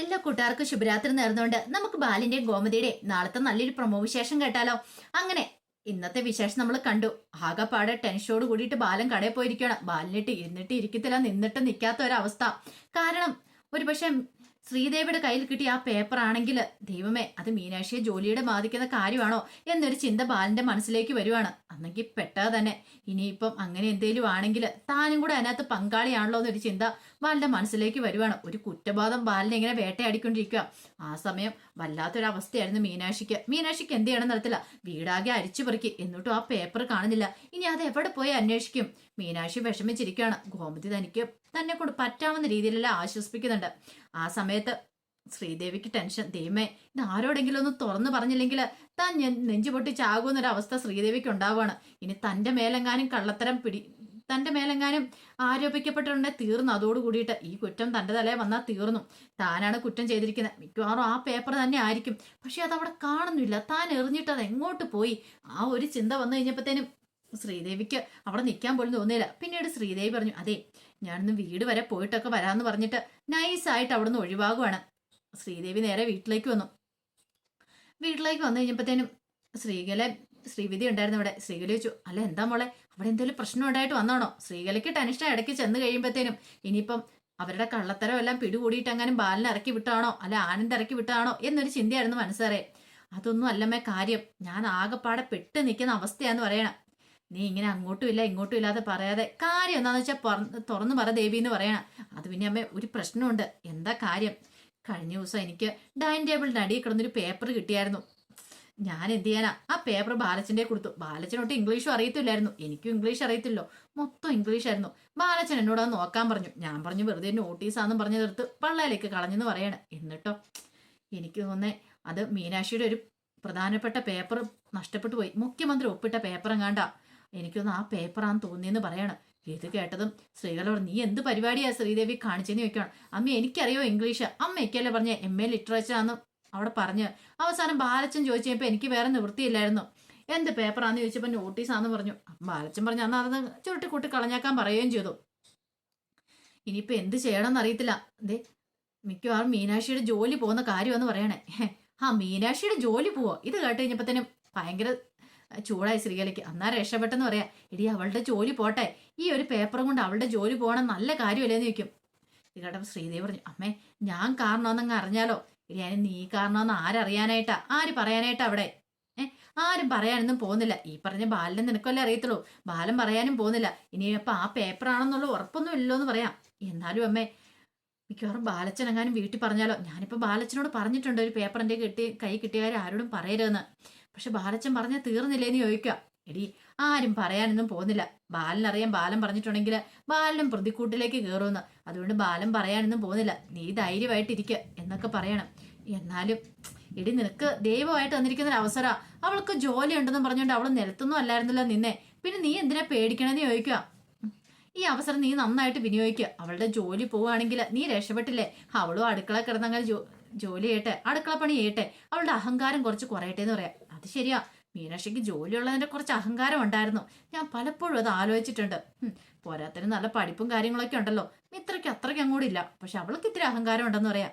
എല്ലാ കൂട്ടുകാർക്കും ശുഭരാത്രി നേർന്നുകൊണ്ട് നമുക്ക് ബാലിന്റെയും ഗോമതിയുടെ നാളത്തെ നല്ലൊരു പ്രമോ വിശേഷം കേട്ടാലോ? അങ്ങനെ ഇന്നത്തെ വിശേഷം നമ്മൾ കണ്ടു. ആകെപ്പാടെ ടെൻഷനോട് കൂടിയിട്ട് ബാലൻ കടയിൽ പോയിരിക്കുകയാണ്. ബാലിനിട്ട് ഇരുന്നിട്ട് ഇരിക്കത്തില്ല നിന്നിട്ട് നിൽക്കാത്ത ഒരവസ്ഥ. കാരണം ഒരുപക്ഷെ ശ്രീദേവിയുടെ കയ്യിൽ കിട്ടിയ ആ പേപ്പർ ആണെങ്കിൽ ദൈവമേ അത് മീനാക്ഷിയെ ജോലിയുടെ ബാധിക്കുന്ന കാര്യമാണോ എന്നൊരു ചിന്ത ബാലന്റെ മനസ്സിലേക്ക് വരുവാണ്. അന്നെങ്കിൽ പെട്ടാ തന്നെ. ഇനിയിപ്പം അങ്ങനെ എന്തേലും ആണെങ്കിൽ താനും കൂടെ അതിനകത്ത് പങ്കാളിയാണല്ലോ എന്നൊരു ചിന്ത ബാലന്റെ മനസ്സിലേക്ക് വരുവാണ്. ഒരു കുറ്റബോധം ബാലിനെ ഇങ്ങനെ വേട്ടയാടിക്കൊണ്ടിരിക്കുക ആ സമയം വല്ലാത്തൊരവസ്ഥയായിരുന്നു മീനാക്ഷിക്ക്. മീനാക്ഷിക്ക് എന്ത് ചെയ്യണം നടത്തില്ല വീടാകെ അരിച്ചു പെറുക്കി. എന്നിട്ടും ആ പേപ്പർ കാണുന്നില്ല. ഇനി അത് എവിടെ പോയി അന്വേഷിക്കും? മീനാക്ഷി വിഷമിച്ചിരിക്കുകയാണ്. ഗോമതി തനിക്ക് തന്നെ കൊണ്ട് പറ്റാവുന്ന രീതിയിലെല്ലാം ആശ്വസിപ്പിക്കുന്നുണ്ട്. ആ സമയത്ത് ശ്രീദേവിക്ക് ടെൻഷൻ. ദൈവമേ ഇത് ആരോടെങ്കിലും ഒന്ന് തുറന്നു പറഞ്ഞില്ലെങ്കിൽ താൻ നെഞ്ചു പൊട്ടിച്ചാകുമെന്നൊരവസ്ഥ ശ്രീദേവിക്ക് ഉണ്ടാവുകയാണ്. ഇനി തന്റെ മേലെങ്ങാനും കള്ളത്തരം പിടി തന്റെ മേലെങ്ങാനും ആരോപിക്കപ്പെട്ടിട്ടുണ്ടെങ്കിൽ തീർന്നു. അതോട് കൂടിയിട്ട് ഈ കുറ്റം തന്റെ തലയെ വന്നാൽ തീർന്നു. താനാണ് കുറ്റം ചെയ്തിരിക്കുന്നത്. മിക്കവാറും ആ പേപ്പർ തന്നെ ആയിരിക്കും. പക്ഷെ അതവിടെ കാണുന്നില്ല. താൻ എറിഞ്ഞിട്ട് അത് എങ്ങോട്ട് പോയി? ആ ഒരു ചിന്ത വന്നു കഴിഞ്ഞപ്പോഴത്തേനും ശ്രീദേവിക്ക് അവിടെ നിൽക്കാൻ പോലും തോന്നിയില്ല. പിന്നീട് ശ്രീദേവി പറഞ്ഞു അതെ ഞാനിന്ന് വീട് വരെ പോയിട്ടൊക്കെ വരാമെന്ന് പറഞ്ഞിട്ട് നൈസായിട്ട് അവിടുന്ന് ഒഴിവാകുവാണ്. ശ്രീദേവി നേരെ വീട്ടിലേക്ക് വന്നു. വീട്ടിലേക്ക് വന്നു കഴിഞ്ഞപ്പോഴത്തേനും ശ്രീകല ശ്രീവിധി ഉണ്ടായിരുന്നു ഇവിടെ ശ്രീകല ചോദിച്ചു അല്ല എന്താ മോളെ അവിടെ എന്തെങ്കിലും പ്രശ്നം ഉണ്ടായിട്ട് വന്നാണോ ശ്രീകലയ്ക്ക് ടെൻഷൻ ഇടയ്ക്ക് ചെന്ന് കഴിയുമ്പോഴത്തേനും ഇനിയിപ്പം അവരുടെ കള്ളത്തരം എല്ലാം പിടികൂടിയിട്ട് അങ്ങനെ ബാലിനെ ഇറക്കി വിട്ടാണോ? അല്ല ആനന്ദ് ഇറക്കി വിട്ടാണോ? എന്നൊരു ചിന്തയായിരുന്നു മനസ്സേറെ. അതൊന്നും അല്ലമ്മേ കാര്യം. ഞാൻ ആകെപ്പാടെ പെട്ട് നിൽക്കുന്ന അവസ്ഥയാന്ന് പറയണം. നീ ഇങ്ങനെ അങ്ങോട്ടും ഇല്ല ഇങ്ങോട്ടും ഇല്ലാതെ പറയാതെ. കാര്യം എന്താന്ന് വെച്ചാൽ തുറന്നു പറ ദേവി എന്ന് പറയണം. അത് പിന്നെ അമ്മ ഒരു പ്രശ്നമുണ്ട്. എന്താ കാര്യം? കഴിഞ്ഞ ദിവസം എനിക്ക് ഡൈനിങ് ടേബിളിന്റെ അടിയിൽ കിടന്നൊരു പേപ്പർ കിട്ടിയായിരുന്നു. ഞാൻ എന്ത് ചെയ്യാനാ? ആ പേപ്പർ ബാലച്ചന്റെ കൊടുത്തു. ബാലച്ചനോട്ട് ഇംഗ്ലീഷും അറിയത്തില്ലായിരുന്നു. എനിക്കും ഇംഗ്ലീഷ് അറിയത്തില്ലോ. മൊത്തം ഇംഗ്ലീഷ് ആയിരുന്നു. ബാലച്ചൻ എന്നോട് അത് നോക്കാൻ പറഞ്ഞു. ഞാൻ പറഞ്ഞു വെറുതെ നോട്ടീസാന്നും തീർത്ത് പള്ളയിലേക്ക് കളഞ്ഞെന്ന് പറയാണ്. എന്നിട്ടോ? എനിക്ക് തോന്നേ അത് മീനാക്ഷിയുടെ ഒരു പ്രധാനപ്പെട്ട പേപ്പർ നഷ്ടപ്പെട്ടു പോയി. മുഖ്യമന്ത്രി ഒപ്പിട്ട പേപ്പർ എങ്ങാണ്ടാ എനിക്കൊന്ന് ആ പേപ്പറാന്ന് തോന്നിയെന്ന് പറയണം. ഇത് കേട്ടതും സ്ത്രീകളോട് നീ എന്ത് പരിപാടിയാ ശ്രീദേവി കാണിച്ചെന്ന് ചോദിക്കണം അമ്മ എനിക്കറിയോ ഇംഗ്ലീഷ്. അമ്മയ്ക്കല്ലേ പറഞ്ഞ എം എ ലിറ്ററേച്ചറാന്ന് അവിടെ പറഞ്ഞ്. അവസാനം ബാലച്ചൻ ചോദിച്ചപ്പോൾ എനിക്ക് വേറെ നിവൃത്തിയില്ലായിരുന്നു. എന്ത് പേപ്പറാന്ന് ചോദിച്ചപ്പോൾ നോട്ടീസാന്ന് പറഞ്ഞു. ബാലച്ചൻ പറഞ്ഞു അന്ന് അത് ചുരുട്ടി കൂട്ടി കളഞ്ഞേക്കാൻ പറയുകയും ചെയ്തു. ഇനിയിപ്പോൾ എന്ത് ചെയ്യണമെന്ന് അറിയത്തില്ല. എന്തേ മിക്കവാറും മീനാക്ഷിയുടെ ജോലി പോകുന്ന കാര്യമെന്ന് പറയണേ. ആ മീനാക്ഷിയുടെ ജോലി പോവോ? ഇത് കേട്ട് തന്നെ ഭയങ്കര ചൂടായി ശ്രീകലയ്ക്ക്. അന്നാ രക്ഷപ്പെട്ടെന്ന് പറയാ. ഇടി അവളുടെ ജോലി പോട്ടെ. ഈ ഒരു പേപ്പറും കൊണ്ട് അവളുടെ ജോലി പോകണം നല്ല കാര്യമല്ലേന്ന് ചോദിക്കും. കേട്ടപ്പോൾ ശ്രീദേവി പറഞ്ഞു അമ്മേ ഞാൻ കാരണമെന്നങ്ങ് അറിഞ്ഞാലോ? എടി അതിന് നീ കാരണമെന്ന് ആരറിയാനായിട്ടാ? ആര് പറയാനായിട്ടാ അവിടെ? ഏ ആരും പറയാനൊന്നും പോകുന്നില്ല. ഈ പറഞ്ഞ ബാലനെ നിനക്കല്ലേ അറിയത്തുള്ളൂ? ബാലൻ പറയാനും പോകുന്നില്ല. ഇനിയപ്പോ ആ പേപ്പറാണെന്നുള്ള ഉറപ്പൊന്നും ഇല്ലല്ലോ എന്ന് പറയാം. എന്നാലും അമ്മേ മിക്കവാറും ബാലച്ചൻ എങ്ങാനും വീട്ടിൽ പറഞ്ഞാലോ? ഞാനിപ്പോൾ ബാലച്ചനോട് പറഞ്ഞിട്ടുണ്ട് ഒരു പേപ്പർ എന്റെ കിട്ടി കൈ കിട്ടിയവരെ ആരോടും പറയരുതെന്ന്. പക്ഷെ ബാലച്ചൻ പറഞ്ഞ തീർന്നില്ലേന്ന് ചോദിക്കുക. എടി ആരും പറയാനൊന്നും പോകുന്നില്ല. ബാലനറിയാൻ ബാലൻ പറഞ്ഞിട്ടുണ്ടെങ്കിൽ ബാലനും പ്രതിക്കൂട്ടിലേക്ക് കയറുമെന്ന് അതുകൊണ്ട് ബാലൻ പറയാനൊന്നും പോകുന്നില്ല. നീ ധൈര്യമായിട്ടിരിക്കുക എന്നൊക്കെ പറയണം. എന്നാലും എടി നിനക്ക് ദൈവമായിട്ട് തന്നിരിക്കുന്ന ഒരു അവസരം അവൾക്ക് ജോലി ഉണ്ടെന്ന് പറഞ്ഞുകൊണ്ട് അവൾ നിലത്തൊന്നും അല്ലായിരുന്നല്ലോ നിന്നെ. പിന്നെ നീ എന്തിനാ പേടിക്കണമെന്ന് ചോദിക്കുക? ഈ അവസരം നീ നന്നായിട്ട് വിനിയോഗിക്കുക അവളുടെ ജോലി പോവുകയാണെങ്കിൽ നീ രക്ഷപ്പെട്ടില്ലേ? അവളും അടുക്കള കിടന്നങ്ങനെ ജോലി ചെയ്യട്ടെ അടുക്കള പണി ചെയ്യട്ടെ. അവളുടെ അഹങ്കാരം കുറച്ച് കുറയട്ടെ എന്ന് പറയാം. അത് ശരിയാ. മീനാക്ഷിക്ക് ജോലിയുള്ളതിന്റെ കുറച്ച് അഹങ്കാരം ഉണ്ടായിരുന്നു. ഞാൻ പലപ്പോഴും അത് ആലോചിച്ചിട്ടുണ്ട്. പോരാത്തിന് നല്ല പഠിപ്പും കാര്യങ്ങളൊക്കെ ഉണ്ടല്ലോ. ഇത്രയ്ക്ക് അത്രയ്ക്ക് അങ്ങോട്ടില്ല പക്ഷെ അവൾക്ക് ഇത്തിരി അഹങ്കാരം ഉണ്ടെന്ന് പറയാം.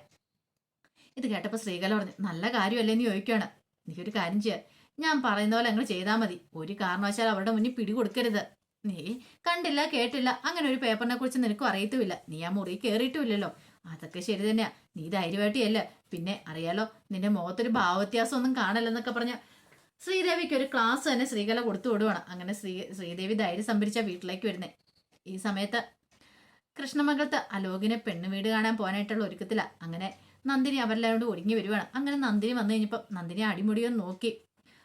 ഇത് കേട്ടപ്പോൾ ശ്രീകല പറഞ്ഞു നല്ല കാര്യമല്ലേ എന്ന് ചോദിക്കുകയാണ് ഒരു കാര്യം ചെയ്യുക ഞാൻ പറയുന്ന പോലെ അങ്ങ് ചെയ്താൽ മതി. ഒരു കാരണവശാൽ അവരുടെ മുന്നിൽ പിടി കൊടുക്കരുത്. നീ കണ്ടില്ല കേട്ടില്ല അങ്ങനെ ഒരു പേപ്പറിനെ കുറിച്ച് നിനക്കും അറിയത്തുമില്ല. നീ ആ മുറി കയറിയിട്ടുമില്ലല്ലോ അതൊക്കെ ശരി തന്നെയാ. നീ ധൈര്യമായിട്ടിയല്ല പിന്നെ അറിയാലോ നിന്റെ മുഖത്തൊരു ഭാവവ്യത്യാസം ഒന്നും കാണല്ലെന്നൊക്കെ പറഞ്ഞ ശ്രീദേവിക്ക് ഒരു ക്ലാസ് തന്നെ ശ്രീകല കൊടുത്തു വിടുവാണ്. അങ്ങനെ ശ്രീ ശ്രീദേവി ധൈര്യം സംഭരിച്ച വീട്ടിലേക്ക് വരുന്നേ. ഈ സമയത്ത് കൃഷ്ണമംഗലത്ത് അലോകിനെ പെണ്ണു വീട് കാണാൻ പോകാനായിട്ടുള്ള ഒരുക്കത്തില്ല അങ്ങനെ നന്ദിനി അവരെല്ലാവരോട് ഒടുങ്ങി വരുവാണ്. അങ്ങനെ നന്ദിനി വന്നു കഴിഞ്ഞപ്പോൾ നന്ദിനി അടിമുടിയൊന്ന് നോക്കി.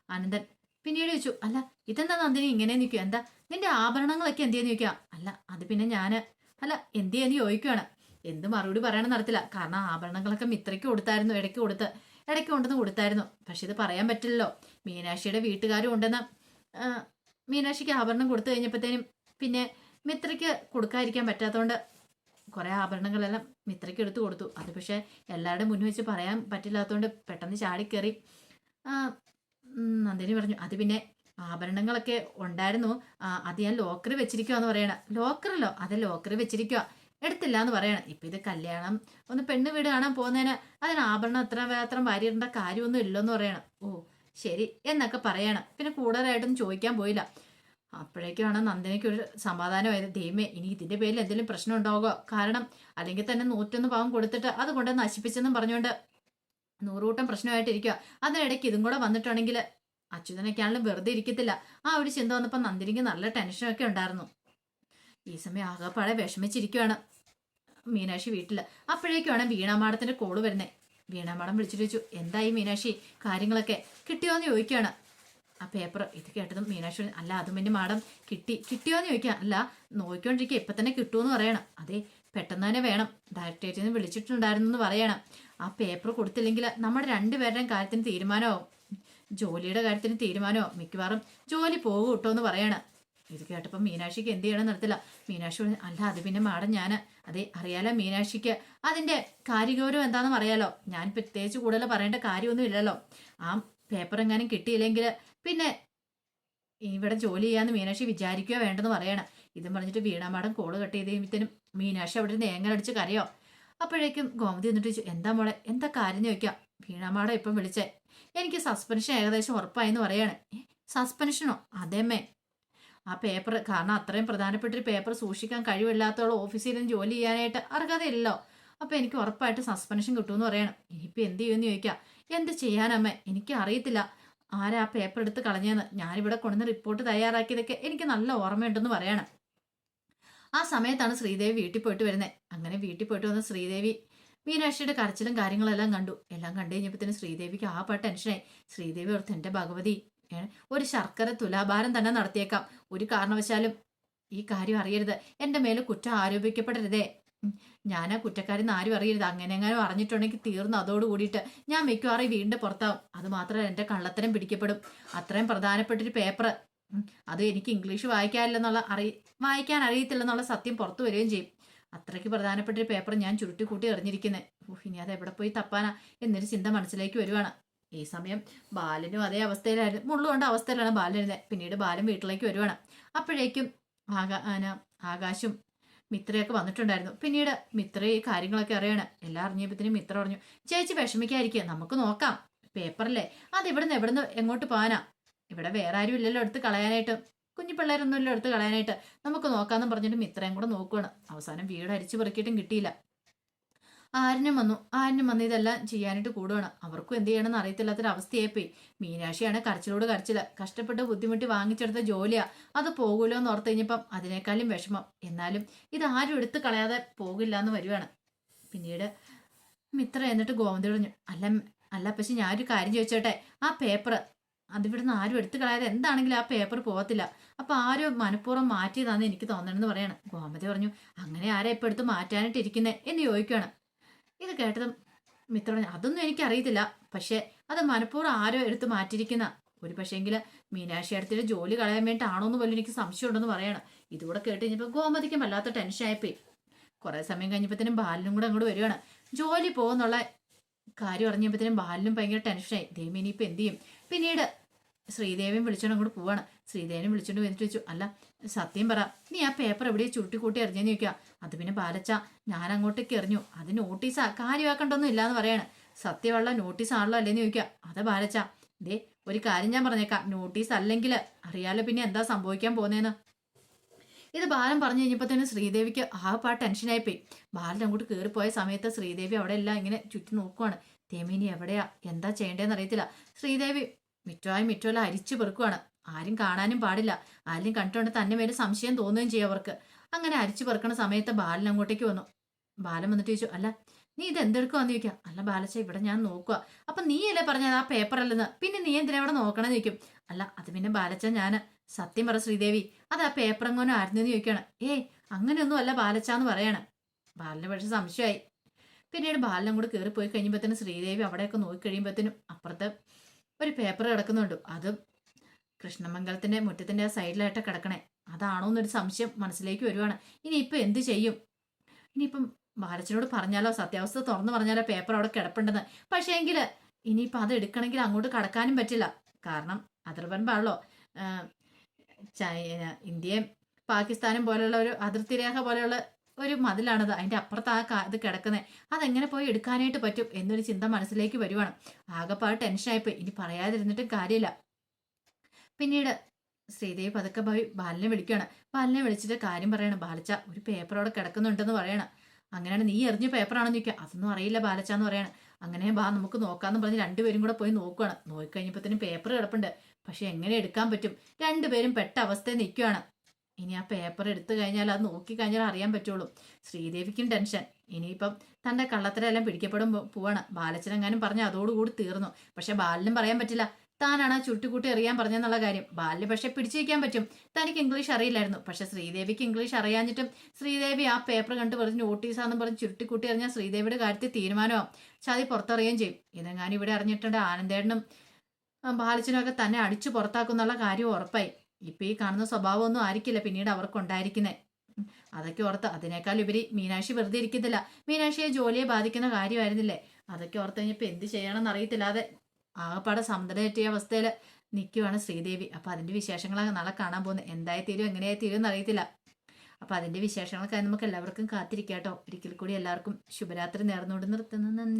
അനന്തൻ പിന്നീട് ചോദിച്ചു അല്ല ഇതെന്താ നന്ദിനി ഇങ്ങനെ നിൽക്കുക എന്താ നിന്റെ ആഭരണങ്ങളൊക്കെ എന്ത് ചെയ്യുന്ന ചോദിക്കുക അല്ല അത് പിന്നെ ഞാൻ അല്ല എന്ത് ചോദിക്കുകയാണ് എന്ത് മറുപടി പറയണം നടത്തില്ല കാരണം ആഭരണങ്ങളൊക്കെ മിത്രയ്ക്ക് കൊടുത്തായിരുന്നു ഇടയ്ക്ക് കൊടുത്ത്. ഇടയ്ക്ക് കൊണ്ടുവന്ന് കൊടുത്തായിരുന്നു. പക്ഷെ ഇത് പറയാൻ പറ്റില്ലല്ലോ. മീനാക്ഷിയുടെ വീട്ടുകാരും ഉണ്ടെന്ന് മീനാക്ഷിക്ക് ആഭരണം കൊടുത്തു കഴിഞ്ഞപ്പോഴത്തേനും പിന്നെ മിത്രയ്ക്ക് കൊടുക്കാതിരിക്കാൻ പറ്റാത്തതുകൊണ്ട് കുറേ ആഭരണങ്ങളെല്ലാം മിത്രയ്ക്ക് എടുത്തു കൊടുത്തു. അത് പക്ഷേ എല്ലാവരുടെ മുന്നിൽ വെച്ച് പറയാൻ പറ്റില്ലാത്തതുകൊണ്ട് പെട്ടെന്ന് ചാടിക്കേറി. നന്ദിനി പറഞ്ഞു അത് പിന്നെ ആഭരണങ്ങളൊക്കെ ഉണ്ടായിരുന്നു. അത് ഞാൻ ലോക്കറിൽ വെച്ചിരിക്കുക എന്ന് പറയണ. ലോക്കറല്ലോ അത് ലോക്കറിൽ വെച്ചിരിക്കുക എടുത്തില്ല എന്ന് പറയണം. ഇപ്പം ഇത് കല്യാണം ഒന്ന് പെണ്ണ് വീട് കാണാൻ പോകുന്നതിന് അതിന് ആഭരണം അത്ര മാത്രം വാരിയിടേണ്ട കാര്യമൊന്നും ഇല്ലെന്ന് പറയണം. ഓ ശരി എന്നൊക്കെ പറയണം. പിന്നെ കൂടുതലായിട്ടൊന്നും ചോദിക്കാൻ പോയില്ല. അപ്പോഴേക്കാണ് നന്ദിനിക്ക് ഒരു സമാധാനമായത്. ദൈവമേ ഇനി ഇതിന്റെ പേരിൽ എന്തെങ്കിലും പ്രശ്നം ഉണ്ടാവുക. കാരണം അല്ലെങ്കിൽ തന്നെ നൂറ്റൊന്ന് പാവം കൊടുത്തിട്ട് അത് കൊണ്ട് നശിപ്പിച്ചെന്നും പറഞ്ഞുകൊണ്ട് നൂറുകൂട്ടം പ്രശ്നമായിട്ടിരിക്കുക. അതിനിടയ്ക്ക് ഇതും കൂടെ വന്നിട്ടുണ്ടെങ്കിൽ അച്യുതനൊക്കെയാണെങ്കിലും വെറുതെ ഇരിക്കത്തില്ല. ആ ഒരു ചിന്ത വന്നപ്പോൾ നന്ദിനിക്ക് നല്ല ടെൻഷനൊക്കെ ഉണ്ടായിരുന്നു. ഈ സമയം ആകപ്പാടെ വിഷമിച്ചിരിക്കുകയാണ് മീനാക്ഷി വീട്ടിൽ അപ്പോഴേക്കുമാണ് വീണാമാടത്തിന്റെ കോൾ വരുന്നത് വീണാമാടം വിളിച്ചിട്ട് ചോദിച്ചു എന്തായി മീനാക്ഷി? കാര്യങ്ങളൊക്കെ കിട്ടിയോന്ന് ചോദിക്കുകയാണ് ആ പേപ്പർ ഇത് കേട്ടതും മീനാക്ഷി അല്ല അതും പിന്നെ മാഡം കിട്ടി. കിട്ടിയോന്ന് ചോദിക്കാം. അല്ല നോക്കിക്കൊണ്ടിരിക്കുക ഇപ്പൊ തന്നെ കിട്ടുമെന്ന് പറയണം. അതെ പെട്ടെന്ന് തന്നെ വേണം. ഡയറക്ടറേറ്റിൽ നിന്ന് വിളിച്ചിട്ടുണ്ടായിരുന്നു എന്ന് പറയണം. ആ പേപ്പർ കൊടുത്തില്ലെങ്കിൽ നമ്മുടെ രണ്ടുപേരുടെയും കാര്യത്തിന് തീരുമാനമാവും. ജോലിയുടെ കാര്യത്തിന് തീരുമാനമോ മിക്കവാറും ജോലി പോകും കേട്ടോ എന്ന് പറയണം. ഇത് കേട്ടപ്പോൾ മീനാക്ഷിക്ക് എന്ത് ചെയ്യണം നടത്തില്ല മീനാക്ഷി പറഞ്ഞു അല്ല അത് പിന്നെ മാഡം ഞാൻ അതെ അറിയാലോ മീനാക്ഷിക്ക്. അതിന്റെ കാര്യഗൗരവം എന്താണെന്ന് അറിയാലോ ഞാൻ പ്രത്യേകിച്ച് കൂടുതൽ പറയേണ്ട കാര്യമൊന്നും ഇല്ലല്ലോ. ആ പേപ്പർ എങ്ങാനും കിട്ടിയില്ലെങ്കിൽ പിന്നെ ഇവിടെ ജോലി ചെയ്യാന്ന് മീനാക്ഷി വിചാരിക്കുക വേണ്ടെന്ന് പറയണം. ഇതും പറഞ്ഞിട്ട് വീണ മാഡം കോൾ കട്ട് ചെയ്ത് കഴിയുമ്പോഴത്തേനും മീനാക്ഷി അവിടെ നിന്ന് കരയോ. അപ്പോഴേക്കും ഗോമതി എന്നിട്ട് എന്താ മോളെ? എന്താ കാര്യം ചോദിക്കാം? വീണ മാഡം ഇപ്പം വിളിച്ചേ. എനിക്ക് സസ്പെൻഷൻ ഏകദേശം ഉറപ്പായെന്ന് പറയാണ്. സസ്പെൻഷനോ അതേമ്മേ ആ പേപ്പർ കാരണം അത്രയും പ്രധാനപ്പെട്ട ഒരു പേപ്പർ സൂക്ഷിക്കാൻ കഴിവില്ലാത്തോളം നിന്ന് ജോലി ചെയ്യാനായിട്ട് അർഹതയില്ലല്ലോ. അപ്പൊ എനിക്ക് ഉറപ്പായിട്ട് സസ്പെൻഷൻ കിട്ടുമെന്ന് പറയണം. ഇനിയിപ്പോൾ എന്ത് ചെയ്യുമെന്ന് ചോദിക്കാം. എന്ത് ചെയ്യാനമ്മേ? എനിക്ക് അറിയത്തില്ല. ആരാ ആ പേപ്പർ എടുത്ത് കളഞ്ഞെന്ന് ഞാനിവിടെ കൊണ്ടുവന്ന് റിപ്പോർട്ട് തയ്യാറാക്കിയതൊക്കെ എനിക്ക് നല്ല ഓർമ്മയുണ്ടെന്ന് പറയണം. ആ സമയത്താണ് ശ്രീദേവി വീട്ടിൽ പോയിട്ട് വരുന്നത് അങ്ങനെ വീട്ടിൽ പോയിട്ട് വന്ന ശ്രീദേവി മീനാക്ഷിയുടെ കരച്ചിലും കാര്യങ്ങളെല്ലാം കണ്ടു. എല്ലാം കണ്ടു കഴിഞ്ഞപ്പോൾ തന്നെ ശ്രീദേവിക്ക് ആ പാട്ട് ടെൻഷനായി. ശ്രീദേവി ഓർത്ത് എന്റെ ഭഗവതി ഒരു ശർക്കര തുലാഭാരം തന്നെ നടത്തിയേക്കാം. ഒരു കാരണവശാലും ഈ കാര്യം അറിയരുത്. എന്റെ മേലെ കുറ്റം ആരോപിക്കപ്പെടരുതേ. ഞാൻ ആ കുറ്റക്കാരെന്ന് ആരും അറിയരുത്. അങ്ങനെ അറിഞ്ഞിട്ടുണ്ടെങ്കിൽ തീർന്നു അതോട് കൂടിയിട്ട് ഞാൻ മിക്കവാറും വീണ്ടും പുറത്താവും. അത് മാത്രമല്ല എന്റെ കള്ളത്തരം പിടിക്കപ്പെടും. അത്രയും പ്രധാനപ്പെട്ടൊരു പേപ്പർ അത് എനിക്ക് ഇംഗ്ലീഷ് വായിക്കാനില്ലെന്നുള്ള അറി വായിക്കാൻ അറിയത്തില്ലെന്നുള്ള സത്യം പുറത്തു വരികയും ചെയ്യും. അത്രയ്ക്ക് പ്രധാനപ്പെട്ടൊരു പേപ്പർ ഞാൻ ചുരുട്ടിക്കൂട്ടി എറിഞ്ഞിരിക്കുന്നത് ഇനി അത് എവിടെ പോയി തപ്പാനാ? എന്നൊരു ചിന്ത മനസ്സിലേക്ക് വരുവാണ്. ഈ സമയം ബാലനും അതേ അവസ്ഥയിലായിരുന്നു. മുള്ളുകൊണ്ട് അവസ്ഥയിലാണ് ബാലൻ പിന്നീട് ബാലൻ വീട്ടിലേക്ക് വരുവാണ്. അപ്പോഴേക്കും ആകാ ആന ആകാശും മിത്രയൊക്കെ വന്നിട്ടുണ്ടായിരുന്നു. പിന്നീട് മിത്ര ഈ കാര്യങ്ങളൊക്കെ അറിയണം. എല്ലാം അറിഞ്ഞപ്പോഴത്തേനും മിത്ര പറഞ്ഞു ചേച്ചി വിഷമിക്കാതിരിക്കുക നമുക്ക് നോക്കാം. പേപ്പറല്ലേ? അത് ഇവിടുന്ന് എവിടുന്ന് എങ്ങോട്ട് പോകാനാ? ഇവിടെ വേറെ ആരും ഇല്ലല്ലോ എടുത്ത് കളയാനായിട്ട്. കുഞ്ഞു പിള്ളേരൊന്നുമില്ല എടുത്ത് കളയാനായിട്ട്. നമുക്ക് നോക്കാമെന്ന് പറഞ്ഞിട്ട് മിത്രയും കൂടെ നോക്കുകയാണ് അവസാനം വീട് അരിച്ചു പെറുക്കിയിട്ടും കിട്ടിയില്ല. ആരിനും വന്നു ആരനും വന്ന് ഇതെല്ലാം ചെയ്യാനായിട്ട് കൂടുകയാണ് അവർക്കും എന്ത് ചെയ്യണമെന്ന് അറിയത്തില്ലാത്തൊരവസ്ഥയായിപ്പോയി. മീനാക്ഷിയാണ് കരച്ചിലോട് കരച്ചിൽ. കഷ്ടപ്പെട്ട് ബുദ്ധിമുട്ടി വാങ്ങിച്ചെടുത്ത ജോലിയാ. അത് പോകൂലോ എന്ന് ഓർത്ത് കഴിഞ്ഞപ്പം അതിനേക്കാളും വിഷമം. എന്നാലും ഇത് ആരും എടുത്തു കളയാതെ പോകില്ല എന്ന് വരുവാണ്. പിന്നീട് മിത്ര എന്നിട്ട് ഗോമതി പറഞ്ഞു അല്ല അല്ല പക്ഷെ ഞാനൊരു കാര്യം ചോദിച്ചോട്ടെ? ആ പേപ്പർ അതിവിടുന്ന് ആരും എടുത്തു കളയാതെ എന്താണെങ്കിലും ആ പേപ്പർ പോകത്തില്ല. അപ്പൊ ആരും മനഃപൂർവം മാറ്റിയതാന്ന് എനിക്ക് തോന്നണമെന്ന് പറയാണ്. ഗോമതി പറഞ്ഞു അങ്ങനെ ആരാ ഇപ്പൊ എടുത്ത് മാറ്റാനായിട്ട് ഇരിക്കുന്നേ എന്ന് ചോദിക്കുകയാണ് ഇത് കേട്ടതും മിത്രൻ അതൊന്നും എനിക്കറിയത്തില്ല. പക്ഷേ അത് മനഃപൂർവം ആരോ എടുത്ത് മാറ്റിയിരിക്കുന്ന. ഒരു പക്ഷേങ്കിൽ മീനാക്ഷി അടുത്തിട്ട് ജോലി കളയാൻ വേണ്ടിയിട്ടാണോ എന്ന് പോലും എനിക്ക് സംശയമുണ്ടെന്ന് പറയണം. ഇതുകൂടെ കേട്ട് കഴിഞ്ഞപ്പോൾ ഗോമതിക്കും വല്ലാത്ത ടെൻഷനായിപ്പോയി കുറേ കുറെ സമയം കഴിഞ്ഞപ്പോഴത്തേനും ബാലിനും കൂടെ അങ്ങോട്ട് വരികയാണ്. ജോലി പോകുന്നുള്ള കാര്യം അറിഞ്ഞപ്പോഴത്തേനും ബാലിനും ഭയങ്കര ടെൻഷനായി ദൈവം ഇനിയിപ്പോൾ എന്ത് ചെയ്യും? പിന്നീട് ശ്രീദേവിയും വിളിച്ചോണ്ട് അങ്ങോട്ട് പോവാണ്. ശ്രീദേവിനെ വിളിച്ചോണ്ട് വന്നിട്ട് വെച്ചു അല്ല സത്യം പറ നീ ആ പേപ്പർ എവിടെയാണ് ചുരുട്ടിക്കൂട്ടി എറിഞ്ഞെന്ന് ചോദിക്കുക അത് പിന്നെ പാലച്ച ഞാൻ അങ്ങോട്ടേക്ക് എറിഞ്ഞു. അത് നോട്ടീസാ. കാര്യമാക്കണ്ടൊന്നും ഇല്ലാന്ന് പറയാണ്. സത്യമുള്ള നോട്ടീസ് ആണല്ലോ അല്ലേന്ന് ചോദിക്കുക അതാ ബാലച്ച. ദേ ഒരു കാര്യം ഞാൻ പറഞ്ഞേക്കാം. നോട്ടീസ് അല്ലെങ്കിൽ അറിയാലോ പിന്നെ എന്താ സംഭവിക്കാൻ പോകുന്നതെന്ന് ഇത് ബാലൻ പറഞ്ഞു കഴിഞ്ഞപ്പോൾ തന്നെ ശ്രീദേവിക്ക് ആകെപ്പാ ടെൻഷനായിപ്പോയി. ബാലൻ അങ്ങോട്ട് കയറിപ്പോയ സമയത്ത് ശ്രീദേവി അവിടെ എല്ലാം ഇങ്ങനെ ചുറ്റി നോക്കുവാണ്. തേമിനി എവിടെയാ? എന്താ ചെയ്യേണ്ടതെന്ന് അറിയത്തില്ല. ശ്രീദേവി മിറ്റോയും മിറ്റോല അരിച്ചു പെറുക്കുവാണ്. ആരും കാണാനും പാടില്ല. ആരും കണ്ടുകൊണ്ട് തന്നെ മേലെ സംശയം തോന്നുകയും ചെയ്യും അവർക്ക്. അങ്ങനെ അരിച്ചു പെറുക്കണ സമയത്ത് ബാലൻ അങ്ങോട്ടേക്ക് വന്നു. ബാലൻ വന്നിട്ട് ചോദിച്ചു അല്ല നീ ഇത് എന്തെടുക്കുവാന്ന് ചോദിക്കാം. അല്ല ബാലച്ച ഇവിടെ ഞാൻ നോക്കുക അപ്പൊ നീ അല്ലേ പറഞ്ഞത് ആ പേപ്പർ അല്ലെന്ന്? പിന്നെ നീ എന്തിനാ ഇവിടെ നോക്കണമെന്ന് ചോദിക്കും. അല്ല അത് പിന്നെ ബാലച്ച ഞാൻ സത്യം പറ ശ്രീദേവി. അത് ആ പേപ്പർ എങ്ങോനും ആയിരുന്നെന്ന് ചോദിക്കുകയാണ് ഏയ് അങ്ങനെയൊന്നും അല്ല ബാലച്ച എന്ന് പറയാണ്. ബാലന് പക്ഷെ സംശയമായി. പിന്നീട് ബാലനും കൂടെ പോയി കഴിയുമ്പോഴത്തേനും ശ്രീദേവി അവിടെയൊക്കെ നോക്കി കഴിയുമ്പോഴത്തേനും അപ്പുറത്ത് ഒരു പേപ്പർ കിടക്കുന്നുണ്ട്. അതും കൃഷ്ണമംഗലത്തിന്റെ മുറ്റത്തിന്റെ ആ സൈഡിലായിട്ട് കിടക്കണേ. അതാണോ എന്നൊരു സംശയം മനസ്സിലേക്ക് വരുവാണ്. ഇനിയിപ്പോൾ എന്ത് ചെയ്യും? ഇനിയിപ്പം ബാലച്ചനോട് പറഞ്ഞാലോ? സത്യാവസ്ഥ തുറന്നു പറഞ്ഞാലോ? പേപ്പർ അവിടെ കിടപ്പുണ്ടെന്ന്. പക്ഷേ എങ്കിൽ ഇനിയിപ്പോൾ അത് എടുക്കണമെങ്കിൽ അങ്ങോട്ട് കടക്കാനും പറ്റില്ല. കാരണം അതിർവൻ പാളോ ചൈന ഇന്ത്യയും പാകിസ്ഥാനും പോലെയുള്ള ഒരു അതിർത്തി രേഖ പോലെയുള്ള ഒരു മതിലാണത്. അതിന്റെ അപ്പുറത്ത് ആ ഇത് കിടക്കുന്നത് അതെങ്ങനെ പോയി എടുക്കാനായിട്ട് പറ്റും എന്നൊരു ചിന്ത മനസ്സിലേക്ക് വരുവാണ്. ആകെപ്പാട് ടെൻഷനായിപ്പോയി. ഇനി പറയാതിരുന്നിട്ടും കാര്യമില്ല. പിന്നീട് ശ്രീദേവി പതുക്കെ പോയി ബാലിനെ വിളിക്കുകയാണ്. ബാലിനെ വിളിച്ചിട്ട് കാര്യം പറയണം. ബാലച്ച ഒരു പേപ്പർ അവിടെ കിടക്കുന്നുണ്ടെന്ന് പറയണം. അങ്ങനെയാണ് നീ എറിഞ്ഞ പേപ്പറാണെന്ന് ചോദിക്കുക. അതൊന്നും അറിയില്ല ബാലച്ച എന്ന് പറയണം. അങ്ങനെ ബാ നമുക്ക് നോക്കാന്ന് പറഞ്ഞ് രണ്ടുപേരും കൂടെ പോയി നോക്കുകയാണ് നോക്കിക്കഴിഞ്ഞപ്പോഴത്തേനും പേപ്പർ കിടപ്പുണ്ട്. പക്ഷെ എങ്ങനെ എടുക്കാൻ പറ്റും? രണ്ടുപേരും പെട്ട അവസ്ഥയിൽ നിൽക്കുകയാണ് ഇനി ആ പേപ്പർ എടുത്തു കഴിഞ്ഞാൽ അത് നോക്കി കഴിഞ്ഞാൽ അറിയാൻ പറ്റുള്ളൂ. ശ്രീദേവിക്കും ടെൻഷൻ ഇനിയിപ്പം തന്റെ കള്ളത്തരെല്ലാം പിടിക്കപ്പെടും പോവാണ്. ബാലച്ചനെങ്ങാനും പറഞ്ഞ് അതോടുകൂടി തീർന്നു. പക്ഷെ ബാലിനും പറയാൻ പറ്റില്ല. താനാണ് ചുട്ടുകൂട്ടി എറിയാൻ പറഞ്ഞെന്നുള്ള കാര്യം. ബാലിന് പക്ഷെ പിടിച്ചു വയ്ക്കാൻ പറ്റും. തനിക്ക് ഇംഗ്ലീഷ് അറിയില്ലായിരുന്നു. പക്ഷെ ശ്രീദേവിക്ക് ഇംഗ്ലീഷ് അറിയാഞ്ഞിട്ടും ശ്രീദേവി ആ പേപ്പർ കണ്ട് പറഞ്ഞ് നോട്ടീസാന്ന് പറഞ്ഞ് ചുരുട്ടിക്കൂട്ടി എറിഞ്ഞാൽ ശ്രീദേവിയുടെ കാര്യത്തിൽ തീരുമാനമാവും. ചതി പുറത്തറിയുകയും ചെയ്യും. ഇതെങ്ങാനും ഇവിടെ അറിഞ്ഞിട്ടുണ്ട് ആനന്ദേടനും ബാലച്ചനൊക്കെ തന്നെ അടിച്ചു പുറത്താക്കുന്നുള്ള കാര്യം ഉറപ്പായി. ഇപ്പൊ ഈ കാണുന്ന സ്വഭാവമൊന്നും ആയിരിക്കില്ല പിന്നീട് അവർക്ക് അവർക്കുണ്ടായിരിക്കുന്നത് അതൊക്കെ ഓർത്ത് അതിനേക്കാൾ ഉപരി മീനാക്ഷി വെറുതെ ഇരിക്കത്തില്ല. മീനാക്ഷിയെ ജോലിയെ ബാധിക്കുന്ന കാര്യമായിരുന്നില്ലേ? അതൊക്കെ ഓർത്ത് കഴിഞ്ഞപ്പോൾ എന്ത് ചെയ്യണമെന്ന് അറിയത്തില്ലാതെ ആകപ്പാടെ സമുദ്രേറ്റിയ അവസ്ഥയിൽ നിൽക്കുവാണ് ശ്രീദേവി. അപ്പൊ അതിന്റെ വിശേഷങ്ങളൊക്കെ നാളെ കാണാൻ പോകുന്നത്. എന്തായി തീരും എങ്ങനെയായി തീരും എന്ന് അറിയത്തില്ല. അപ്പൊ അതിന്റെ വിശേഷങ്ങളൊക്കെ നമുക്ക് എല്ലാവർക്കും കാത്തിരിക്കാം കേട്ടോ ഒരിക്കൽ കൂടി എല്ലാവർക്കും ശുഭരാത്രി നേർന്നുകൊണ്ട് നിർത്തുന്നു. നന്ദി.